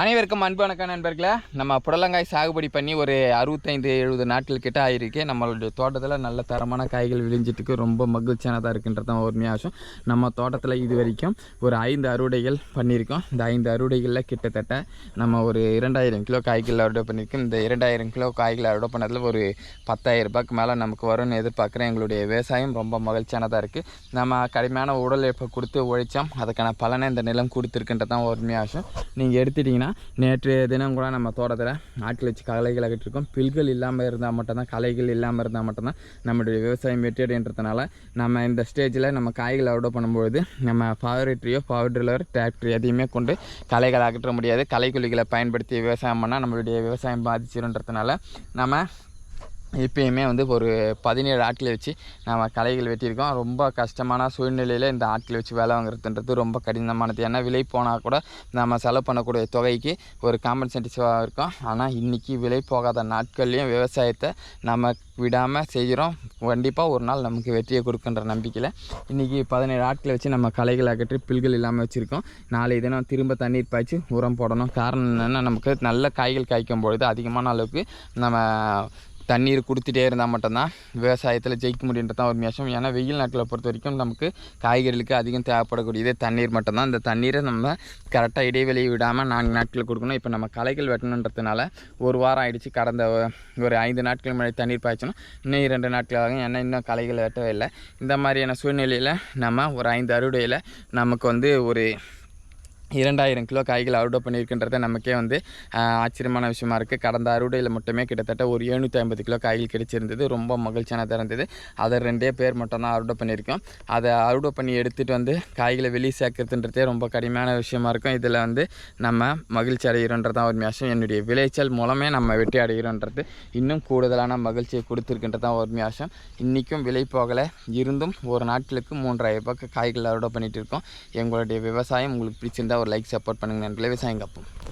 அனைவருக்கும் அன்பு நண்பர்களே. நம்ம புடலங்காய் சாகுபடி பண்ணி ஒரு அறுபத்தைந்து எழுபது நாட்கள் கிட்ட ஆயிருக்கு. நம்மளுடைய தோட்டத்தில் நல்ல தரமான காய்கள் விழிஞ்சிட்டுக்கு ரொம்ப மகிழ்ச்சியானதாக இருக்குன்றது தான் ஒரு ஆசம் நம்ம தோட்டத்தில் இது வரைக்கும் ஒரு ஐந்து அறுவடைகள் பண்ணியிருக்கோம். இந்த ஐந்து அறுவடைகளில் கிட்டத்தட்ட நம்ம ஒரு இரண்டாயிரம் கிலோ காய்கள் அறுவடை பண்ணியிருக்கோம். இந்த இரண்டாயிரம் கிலோ காய்கள் அறுவடை பண்ணதில் ஒரு பத்தாயிரம் ரூபாய்க்கு மேலே நமக்கு வரும்னு எதிர்பார்க்குறேன். எங்களுடைய விவசாயம் ரொம்ப மகிழ்ச்சியானதாக இருக்குது நம்ம கடுமையான உடல் உழைப்பை கொடுத்து உழைச்சோம். அதுக்கான பலனை இந்த நிலம் கொடுத்துருக்குன்றது தான் ஒரு ஆசம் நீங்கள் எடுத்துட்டிங்கன்னா நேற்று தினம் கூட நம்ம தோட்டத்தில் ஆட்கள் வச்சு களைகளை கட்டிருக்கோம். பில்கள் இல்லாமல் இருந்தால் மட்டும்தான் களைகள் இல்லாமல் இருந்தால் மட்டும்தான் நம்மளுடைய விவசாயம் வெற்றியடைன்றதுனால நம்ம இந்த ஸ்டேஜில் நம்ம காய்களை அறுவடை பண்ணும்பொழுது நம்ம பவர்ட்ரியோ பவர் ட்ரில்லர் டிராக்டர் எதையுமே கொண்டு களைகளை அகற்ற முடியாது. களைக்குழிகளை பயன்படுத்தி விவசாயம் பண்ணால் நம்மளுடைய விவசாயம் பாதிச்சிருன்றதுனால நம்ம இப்பயுமே வந்து ஒரு பதினேழு ஆட்களை வச்சு நம்ம களைகள் வெட்டியிருக்கோம். ரொம்ப கஷ்டமான சூழ்நிலையில் இந்த ஆட்களை வச்சு வேலை வாங்குறதுன்றது ரொம்ப கடினமானது. ஏன்னா விலை போனால் கூட நம்ம செலவு பண்ணக்கூடிய தொகைக்கு ஒரு காம்பன்சேட்டிவாக இருக்கும். ஆனால் இன்றைக்கி விலை போகாத நாட்கள்லேயும் விவசாயத்தை நம்ம விடாமல் செய்கிறோம். கண்டிப்பாக ஒரு நாள் நமக்கு வெற்றியை கொடுக்குன்ற நம்பிக்கையில் இன்றைக்கி பதினேழு ஆட்களை வச்சு நம்ம களைகள் அகற்றி பில்கள் இல்லாமல் வச்சுருக்கோம். நாளை தினம் திரும்ப தண்ணீர் பாய்ச்சி உரம் போடணும். காரணம் என்னென்னா நமக்கு நல்ல காய்கள் காய்க்கும் பொழுது அதிகமான அளவுக்கு நம்ம தண்ணீர் கொடுத்துட்டே இருந்தால் மட்டும்தான் விவசாயத்தில் ஜெயிக்க முடியுன்றது தான் ஒரு மேஷம் ஏன்னா வெயில் நாட்டில் பொறுத்த வரைக்கும் நமக்கு காய்கறிகளுக்கு அதிகம் தேவைப்படக்கூடியது தண்ணீர் மட்டும்தான். இந்த தண்ணீரை நம்ம கரெக்டாக இடைவெளி விடாமல் நான்கு நாட்கள் கொடுக்கணும். இப்போ நம்ம களைகள் வெட்டணுன்றதுனால ஒரு வாரம் ஆயிடுச்சு. கடந்த ஒரு ஐந்து நாட்கள் முன்னாடி தண்ணீர் பாய்ச்சணும். இன்னும் இரண்டு நாட்கள் ஆகும். ஏன்னா இன்னும் களைகள் வெட்டவே இல்லை. இந்த மாதிரியான சூழ்நிலையில் நம்ம ஒரு ஐந்து அறுவடையில் நமக்கு வந்து ஒரு இரண்டாயிரம் கிலோ காய்கள் அறுவடை பண்ணியிருக்கின்றத நமக்கே வந்து ஆச்சரியமான விஷயமா இருக்குது கடந்த அறுவடையில் மட்டுமே கிட்டத்தட்ட ஒரு எழுநூற்றி ஐம்பது கிலோ காய்கள் கிடைச்சிருந்தது. ரொம்ப மகிழ்ச்சியானதாக இருந்தது. அதை ரெண்டே பேர் மட்டும்தான் அறுவடை பண்ணியிருக்கோம். அதை அறுவடை பண்ணி எடுத்துகிட்டு வந்து காய்களை வெளியே சேர்க்கறதுன்றதே ரொம்ப கடுமையான விஷயமா இருக்கும். இதில் வந்து நம்ம மகிழ்ச்சி அடைகிறோன்றதான் ஒரு விஷயம் என்னுடைய விளைச்சல் மூலமே நம்ம வெற்றி அடைகிறோன்றது. இன்னும் கூடுதலான மகிழ்ச்சியை கொடுத்துருக்கின்றதான் ஒரு விஷயம் இன்றைக்கும் விலை போகலை. இருந்தும் ஒரு நாட்களுக்கு மூன்றாயிரம் ரூபாய்க்கு காய்கள் அறுவடை பண்ணிகிட்டு இருக்கோம். எங்களுடைய விவசாயம் உங்களுக்கு பிடிச்சிருந்தா ஒரு லைக் சப்போர்ட் பண்ணுங்க. நண்பர்களே விவசாயம் காப்போம்.